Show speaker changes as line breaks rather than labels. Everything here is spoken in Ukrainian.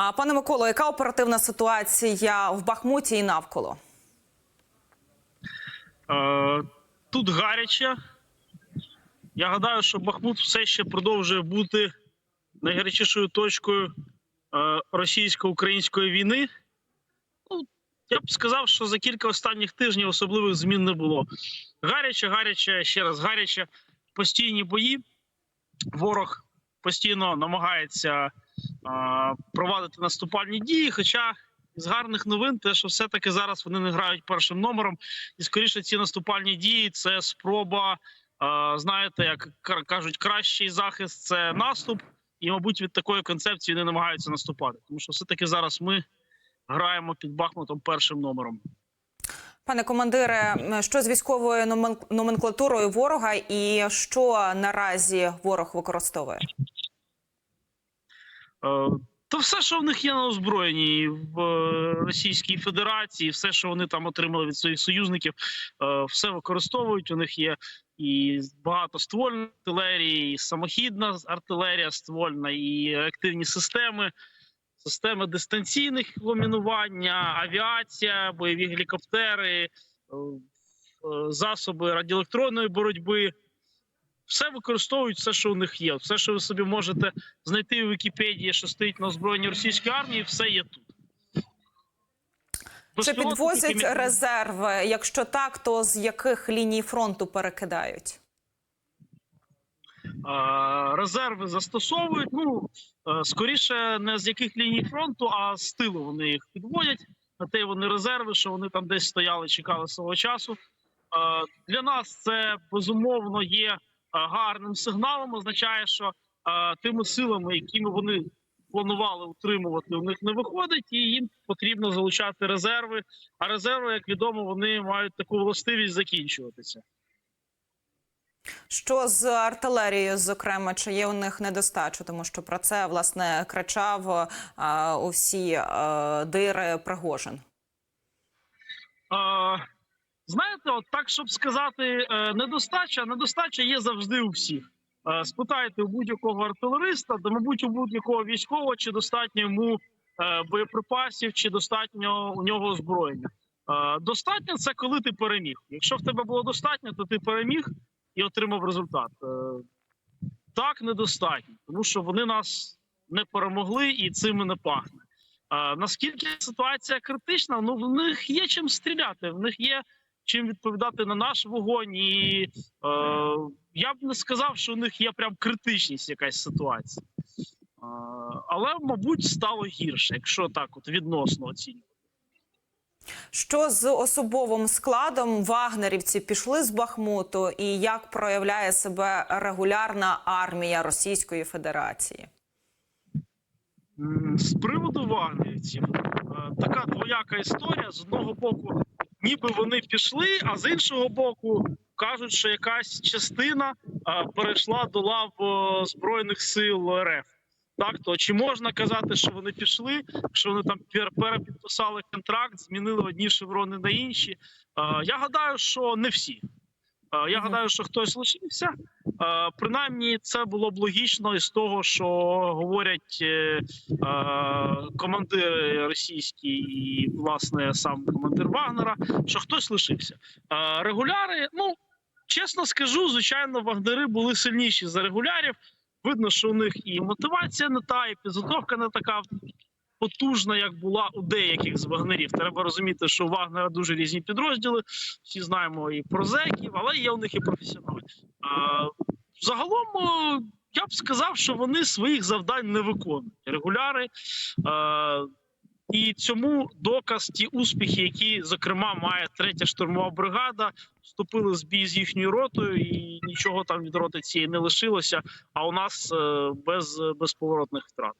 А пане Миколо, яка оперативна ситуація в Бахмуті і навколо?
Е, Тут гаряче. Я гадаю, що Бахмут все ще продовжує бути найгарячішою точкою е, російсько-української війни. Ну, я б сказав, що за кілька останніх тижнів особливих змін не було. Гаряче, гаряче, ще раз гаряче. Постійні бої. Ворог постійно намагається провадити наступальні дії. Хоча з гарних новин, те, що все-таки зараз вони не грають першим номером, і скоріше ці наступальні дії це спроба. Знаєте, як кажуть, кращий захист це наступ, і, мабуть, від такої концепції не намагаються наступати. Тому що все-таки зараз ми граємо під Бахмутом першим номером.
Пане командире, що з військовою номенклатурою ворога, і що наразі ворог використовує?
Е, То все, що в них є на озброєнні в е, Російській Федерації, все, що вони там отримали від своїх союзників, е, все використовують. У них є і багато ствольної і самохідна артилерія ствольна, і реактивні системи, системи дистанційних ламінування, авіація, бойові гелікоптери, засоби радіоелектронної боротьби. Все використовують все, що у них є. Все, що ви собі можете знайти у Вікіпедії, що стоїть на озброєнні російської армії, все є тут.
Чи підвозять резерви? Якщо так, то з яких ліній фронту перекидають?
Резерви застосовують. Ну е, скоріше, не з яких ліній фронту, а з тилу вони їх підводять. На те вони резерви, що вони там десь стояли, чекали свого часу. Е, Для нас це безумовно є гарним сигналом. Означає, що е, тими силами, якими вони планували утримувати, у них не виходить, і їм потрібно залучати резерви. А резерви, як відомо, вони мають таку властивість закінчуватися.
Що з артилерією, зокрема, чи є у них недостача? Тому що про це власне кричав а, у всі а, дири Пригожин.
Е, знаєте, от так, щоб сказати, е, недостача, недостача є завжди у всіх. Е, спитайте у будь-якого артилериста, да, мабуть, у будь-якого військового, чи достатньо йому е, боєприпасів, чи достатньо у нього озброєння. Достатньо це коли ти переміг. Якщо в тебе було достатньо, то ти переміг і отримав результат. Так, недостатньо, тому що вони нас не перемогли і цим не пахне. Наскільки ситуація критична? Ну в них є чим стріляти, в них є чим відповідати на наш вогонь, і е, я б не сказав, що у них є прям критичність якась ситуація. Е, але, мабуть, стало гірше, якщо так, от відносно оцінювати.
Що з особовим складом вагнерівці пішли з Бахмуту, і як проявляє себе регулярна армія Російської Федерації?
З приводу вагнерівців, е, така двояка історія. З одного боку, ніби вони пішли, а з іншого боку, кажуть, що якась частина е, перейшла до лав е, Збройних сил РФ. Так, то чи можна казати, що вони пішли, що вони там пер- перепідписали контракт, змінили одні шеврони на інші? Е, Я гадаю, що не всі. Е, Я гадаю, що хтось лишився. Е, Принаймні, це було б логічно із того, що говорять е, командири російські і власне сам командир Вагнера, що хтось лишився. Регуляри, ну чесно скажу, звичайно, вагнери були сильніші за регулярів. Видно, що у них і мотивація не та, і підготовка не така потужна, як була у деяких з вагнерів. Треба розуміти, що у Вагнера дуже різні підрозділи. Всі знаємо і про зеків, але є у них і професіонали. А, загалом я б сказав, що вони своїх завдань не виконують. Регуляри. Е, і цьому доказ ті успіхи, які зокрема має третя штурмова бригада, вступили з бій з їхньою ротою, і нічого там від роти цієї не лишилося. А у нас е, без безповоротних втрат.